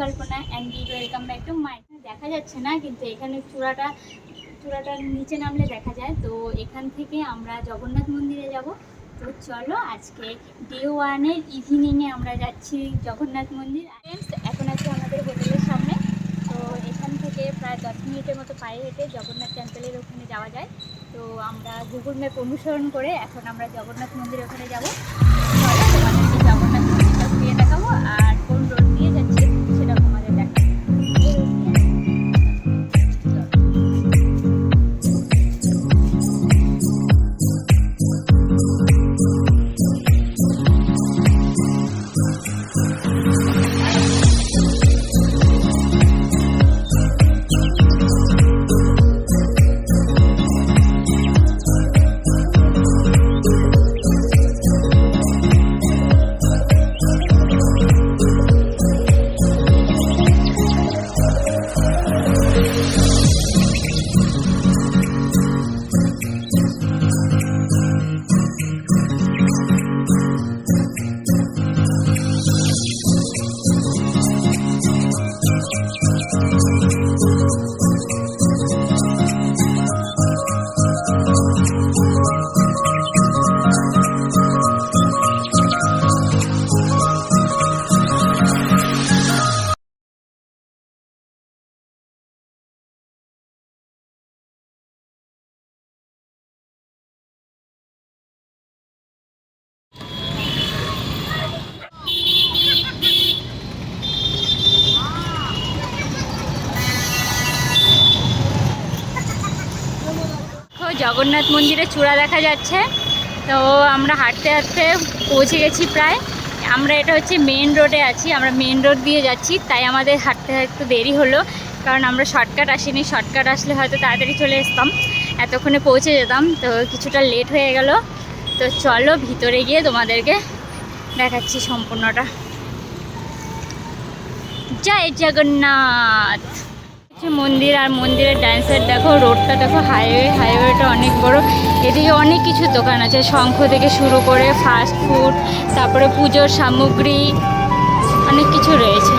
Kalpana and welcome back to my দেখা যাচ্ছে না, কিন্তু এখানে চূড়াটা, চূড়াটার নিচে নামলে দেখা যায়। তো এখান থেকে আমরা জগন্নাথ মন্দিরে যাব। তো চলো আজকে ডে ওয়ানের ইভিনিংয়ে আমরা যাচ্ছি জগন্নাথ মন্দির। এখন আছি আমাদের হোটেলের সামনে। তো এখান থেকে প্রায় দশ মিনিটের মতো পায়ে হেঁটে জগন্নাথ টেম্পলের ওখানে যাওয়া যায়। তো আমরা গুগল ম্যাপ অনুসরণ করে এখন আমরা জগন্নাথ মন্দির ওখানে যাব। জগন্নাথ মন্দিরটা ঘুরিয়ে দেখাবো আর কোন রোড দিয়ে জগন্নাথ মন্দিরের চূড়া দেখা যাচ্ছে। তো আমরা হাঁটতে হাঁটতে পৌঁছে গেছি প্রায়। আমরা এটা হচ্ছে মেন রোডে আছি, আমরা মেন রোড দিয়ে যাচ্ছি, তাই আমাদের হাঁটতে হাঁটতে দেরি হলো। কারণ আমরা শর্টকাট আসিনি শর্টকাট আসলে হয়তো তাড়াতাড়ি চলে আসতাম। এতক্ষণে পৌঁছে যেতাম, তো কিছুটা লেট হয়ে গেল। তো চলো ভিতরে গিয়ে তোমাদেরকে দেখাচ্ছি সম্পূর্ণটা। জয় জগন্নাথ! মন্দির আর মন্দিরের ডান্সার দেখো রোডটা দেখো হাইওয়ে হাইওয়েটা অনেক বড়। এদিকে অনেক কিছু দোকান আছে, শঙ্খ থেকে শুরু করে ফাস্ট ফুড তারপরে পুজোর সামগ্রী, অনেক কিছু রয়েছে।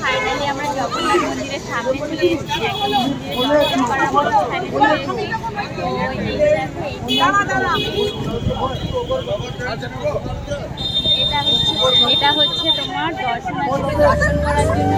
ফাইনালি আমরা সামনে এসেছি এটা হচ্ছে তোমার দর্শন দর্শন করার জন্য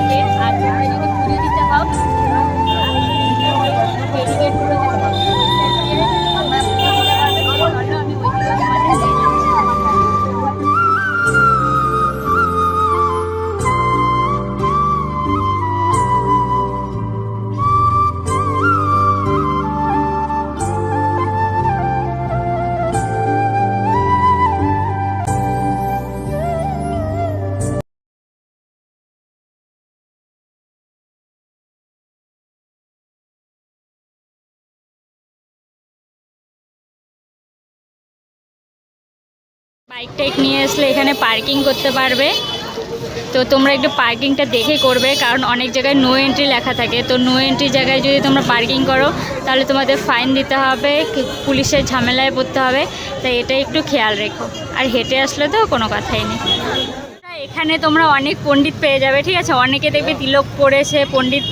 বাইক টাইক নিয়ে আসলে এখানে পার্কিং করতে পারবে। তো তোমরা একটু পার্কিংটা দেখে করবে, কারণ অনেক জায়গায় নো এন্ট্রি লেখা থাকে। তো নো এন্ট্রি জায়গায় যদি তোমরা পার্কিং করো, তাহলে তোমাদের ফাইন দিতে হবে পুলিশের ঝামেলায় পড়তে হবে। তাই এটা একটু খেয়াল রেখো। আর হেঁটে আসলে তো কোনো কথাই নেই। এখানে তোমরা অনেক পণ্ডিত পেয়ে যাবে, ঠিক আছে? অনেকে দেখবে তিলক পড়েছে, পণ্ডিত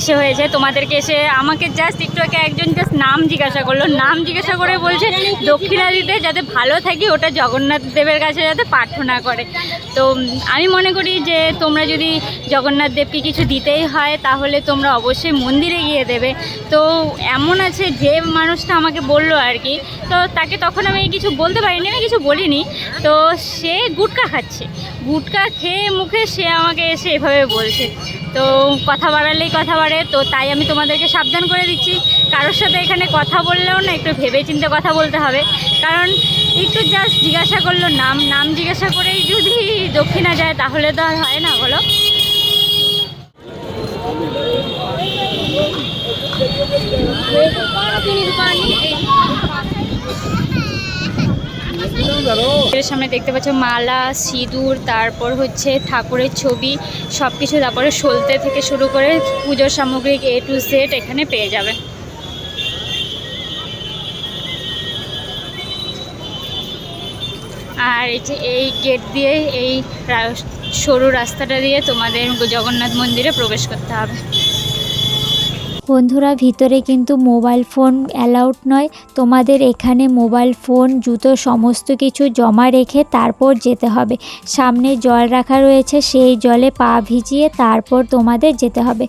ইসে হয়েছে। তোমাদেরকে এসে আমাকে জাস্ট একটু আগে একজন জাস্ট নাম জিজ্ঞাসা করল। নাম জিজ্ঞাসা করে বলছে, দক্ষিণা দিতে যাতে ভালো থাকি, ওটা জগন্নাথ দেবের কাছে যাতে প্রার্থনা করে। তো আমি মনে করি যে, তোমরা যদি জগন্নাথ দেবকে কিছু দিতেই হয়, তাহলে তোমরা অবশ্যই মন্দিরে গিয়ে দেবে। তো এমন আছে, যে মানুষটা আমাকে বলল আর কি, তো তাকে তখন আমি কিছু বলতে পারিনি, আমি কিছু বলিনি। তো সে গুটকা খাচ্ছে। গুটকা খেয়ে মুখে সে আমাকে এসে এভাবে বলছে। তো কথা বাড়ালেই কথা বাড়ে, তো তাই আমি তোমাদেরকে সাবধান করে দিচ্ছি। কারোর সাথে এখানে কথা বললেও না, একটু ভেবে চিন্তে কথা বলতে হবে। কারণ একটু জাস্ট জিজ্ঞাসা করল নাম নাম জিজ্ঞাসা করেই যদি দক্ষিণা যায়, তাহলে তো আর হয় না, বলো। এর সামনে দেখতে পাচ্ছ মালা, সিঁদুর, তারপর হচ্ছে ঠাকুরের ছবি সব কিছু তারপরে সলতে থেকে শুরু করে পুজোর সামগ্রিক এ টু জেড এখানে পেয়ে যাবে। আর এই যে এই গেট দিয়ে, এই সরু রাস্তাটা দিয়ে তোমাদের জগন্নাথ মন্দিরে প্রবেশ করতে হবে। বন্ধুরা, ভিতরে কিন্তু মোবাইল ফোন অ্যালাউড নয়। তোমাদের এখানে মোবাইল ফোন, জুতো সমস্ত কিছু জমা রেখে তারপর যেতে হবে। সামনে জল রাখা রয়েছে, সেই জলে পা ভিজিয়ে তারপর তোমাদের যেতে হবে।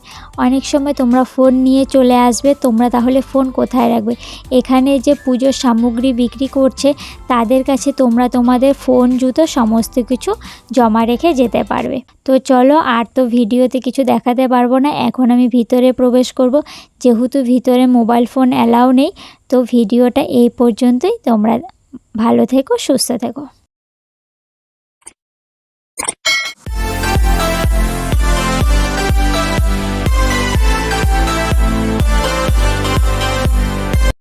অনেক সময় তোমরা ফোন নিয়ে চলে আসবে, তোমরা তাহলে ফোন কোথায় রাখবে? এখানে যে পুজোর সামগ্রী বিক্রি করছে, তাদের কাছে তোমরা তোমাদের ফোন, জুতো সমস্ত কিছু জমা রেখে যেতে পারবে। তো চলো, আর তো ভিডিওতে কিছু দেখাতে পারব না। এখন আমি ভিতরে প্রবেশ করব। যেহেতু ভিতরে মোবাইল ফোন অ্যালাউ নেই, তো ভিডিওটা এই পর্যন্তই। তোমরা ভালো থেকো, সুস্থ থেকো।